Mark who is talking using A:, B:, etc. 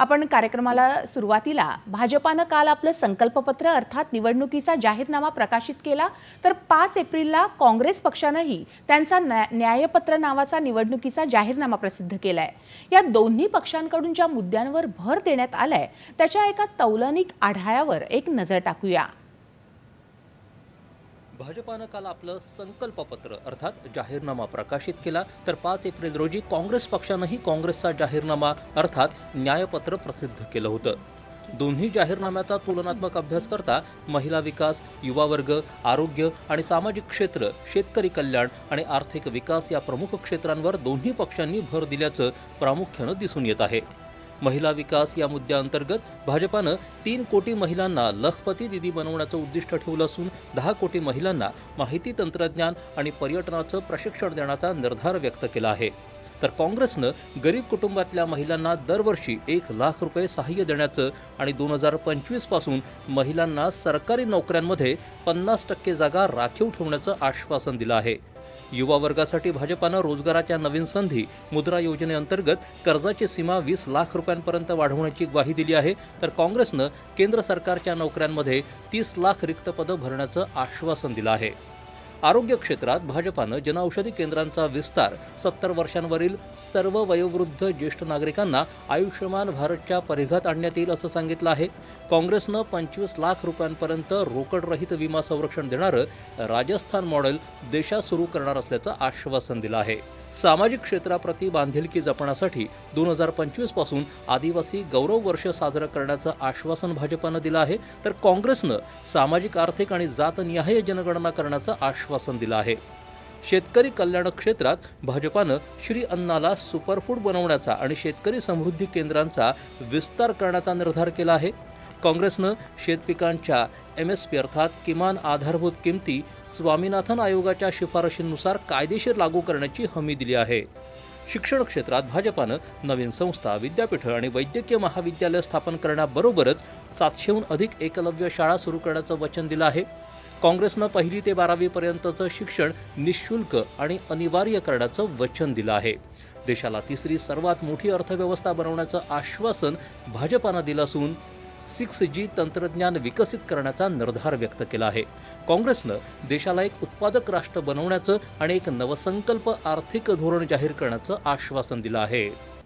A: आपण कार्यक्रमाला सुरुवातीला भाजपानं काल आपलं संकल्पपत्र अर्थात निवडणुकीचा जाहीरनामा प्रकाशित केला तर पाच एप्रिलला काँग्रेस पक्षानंही त्यांचा न्या- न्यायपत्र नावाचा निवडणुकीचा जाहीरनामा प्रसिद्ध केलाय. या दोन्ही पक्षांकडून ज्या मुद्द्यांवर भर देण्यात आलाय. त्याच्या एका तौलनिक आढाव्यावर एक नजर टाकूया.
B: भाजपानं काल आपलं संकल्पपत्र अर्थात जाहीरनामा प्रकाशित केला. तर पाच एप्रिल रोजी काँग्रेस पक्षानंही काँग्रेसचा जाहीरनामा अर्थात न्यायपत्र प्रसिद्ध केलं होतं. दोन्ही जाहीरनाम्याचा तुलनात्मक अभ्यास करता महिला विकास युवा वर्ग आरोग्य आणि सामाजिक क्षेत्र शेतकरी कल्याण आणि आर्थिक विकास या प्रमुख क्षेत्रांवर दोन्ही पक्षांनी भर दिल्याचं प्रामुख्यानं दिसून येत आहे. महिला विकास या मुद्द्याअंतर्गत भाजपानं तीन कोटी महिलांना लखपती दिदी बनवण्याचं उद्दिष्ट ठेवलं असून दहा कोटी महिलांना माहिती तंत्रज्ञान आणि पर्यटनाचं प्रशिक्षण देण्याचा निर्धार व्यक्त केला आहे. तर काँग्रेसनं गरीब कुटुंबातल्या महिलांना दरवर्षी एक लाख रुपये सहाय्य देण्याचं आणि दोन हजार पंचवीसपासून महिलांना सरकारी नोकऱ्यांमध्ये पन्नास टक्के जागा राखीव ठेवण्याचं आश्वासन दिलं आहे. युवा वर्गासाठी भाजपानं रोजगाराच्या नवीन संधी मुद्रा योजनेअंतर्गत कर्जाची सीमा वीस लाख रुपयांपर्यंत वाढवण्याची ग्वाही दिली आहे. तर काँग्रेसनं केंद्र सरकारच्या नोकऱ्यांमध्ये तीस लाख रिक्त पदं भरण्याचं आश्वासन दिलं आहे. आरोग्य क्षेत्रात भाजपानं जनौषधी केंद्रांचा विस्तार सत्तर वर्षांवरील सर्व वयोवृद्ध ज्येष्ठ नागरिकांना आयुष्यमान भारतच्या परिघात आणण्यात येईल असं सांगितलं आहे. काँग्रेसनं पंचवीस लाख रुपयांपर्यंत रोकडरहित विमा संरक्षण देणारं राजस्थान मॉडेल देशात सुरू करणार असल्याचं आश्वासन दिलं आहे. सामाजिक क्षेत्राप्रती बांधिलकी जपण्यासाठी दोन हजार पंचवीसपासून आदिवासी गौरव वर्ष साजरं करण्याचं आश्वासन भाजपानं दिलं आहे. तर काँग्रेसनं सामाजिक आर्थिक आणि जातनिहाय जनगणना करण्याचं आश्वासन दिलं आहे. शेतकरी कल्याण क्षेत्रात भाजपानं श्री अन्नाला सुपरफूड बनवण्याचा आणि शेतकरी समृद्धी केंद्रांचा विस्तार करण्याचा निर्धार केला आहे. काँग्रेसनं शेतपिकांच्या एम एस पी अर्थात किमान आधारभूत किमती स्वामीनाथन आयोगाच्या शिफारशींनुसार कायदेशीर लागू करण्याची हमी दिली आहे. शिक्षण क्षेत्रात भाजपानं नवीन संस्था विद्यापीठं आणि वैद्यकीय महाविद्यालय स्थापन करण्याबरोबरच सातशेहून अधिक एकलव्य शाळा सुरू करण्याचं वचन दिलं आहे. काँग्रेसनं पहिली ते बारावीपर्यंतचं शिक्षण निशुल्क आणि अनिवार्य करण्याचं वचन दिलं आहे. देशाला तिसरी सर्वात मोठी अर्थव्यवस्था बनवण्याचं आश्वासन भाजपानं दिलं असून सिक्स जी तंत्रज्ञान विकसित करण्याचा निर्धार व्यक्त केला आहे. काँग्रेसनं देशाला एक उत्पादक राष्ट्र बनवण्याचं आणि एक नवसंकल्प आर्थिक धोरण जाहीर करण्याचं आश्वासन दिलं आहे.